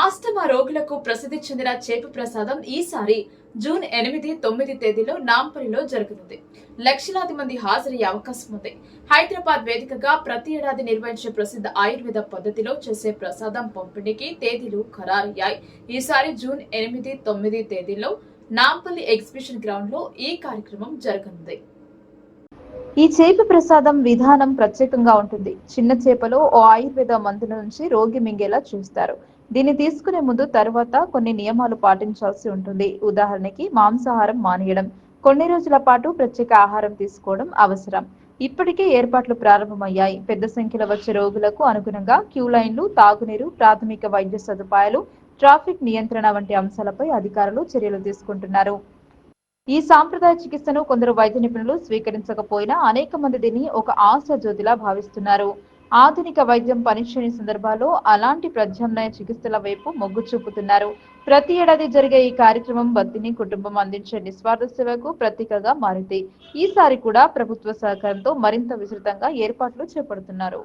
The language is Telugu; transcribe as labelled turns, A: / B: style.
A: ఆస్తమా రోగులకు ప్రసిద్ధి చెందిన చేప ప్రసాదం ఈసారి జూన్ ఎనిమిది తొమ్మిది తేదీలో నాంపల్లిలో జరగనుంది లక్షలాది మంది హాజరయ్యే అవకాశం ఉంది. హైదరాబాద్ వేదికగా ప్రతి ఏడాది నిర్వహించే ప్రసిద్ధ ఆయుర్వేద పద్ధతిలో చేసే ప్రసాదం పంపిణీకి తేదీలు ఖరారయ్యాయి. ఈసారి జూన్ ఎనిమిది తొమ్మిది తేదీలో నాంపల్లి ఎగ్జిబిషన్ గ్రౌండ్లో ఈ కార్యక్రమం జరగనుంది.
B: ఈ చేప ప్రసాదం విధానం ప్రత్యేకంగా ఉంటుంది. చిన్న చేపలో ఓ ఆయుర్వేద మందుల నుంచి రోగి మింగేలా చూస్తారు. దీన్ని తీసుకునే ముందు తర్వాత కొన్ని నియమాలు పాటించాల్సి ఉంటుంది. ఉదాహరణకి మాంసాహారం మానేయడం కొన్ని రోజుల పాటు ప్రత్యేక ఆహారం తీసుకోవడం అవసరం. ఇప్పటికే ఏర్పాట్లు ప్రారంభమయ్యాయి. పెద్ద సంఖ్యలో వచ్చే రోగులకు అనుగుణంగా క్యూ లైన్లు తాగునీరు ప్రాథమిక వైద్య సదుపాయాలు ట్రాఫిక్ నియంత్రణ వంటి అంశాలపై అధికారులు చర్యలు తీసుకుంటున్నారు. ఈ సాంప్రదాయ చికిత్సను కొందరు వైద్య నిపుణులు స్వీకరించకపోయినా అనేక మంది దీన్ని ఒక ఆశ జ్యోతిలా భావిస్తున్నారు. ఆధునిక వైద్యం పనిచేయని సందర్భాల్లో అలాంటి ప్రత్యామ్నాయ చికిత్సల వైపు మొగ్గు చూపుతున్నారు. ప్రతి ఏడాది జరిగే ఈ కార్యక్రమం భక్తిని కుటుంబం అందించే నిస్వార్థ సేవకు ప్రతీకగా మారింది. ఈసారి కూడా ప్రభుత్వ సహకారంతో మరింత విస్తృతంగా ఏర్పాట్లు చేపడుతున్నారు.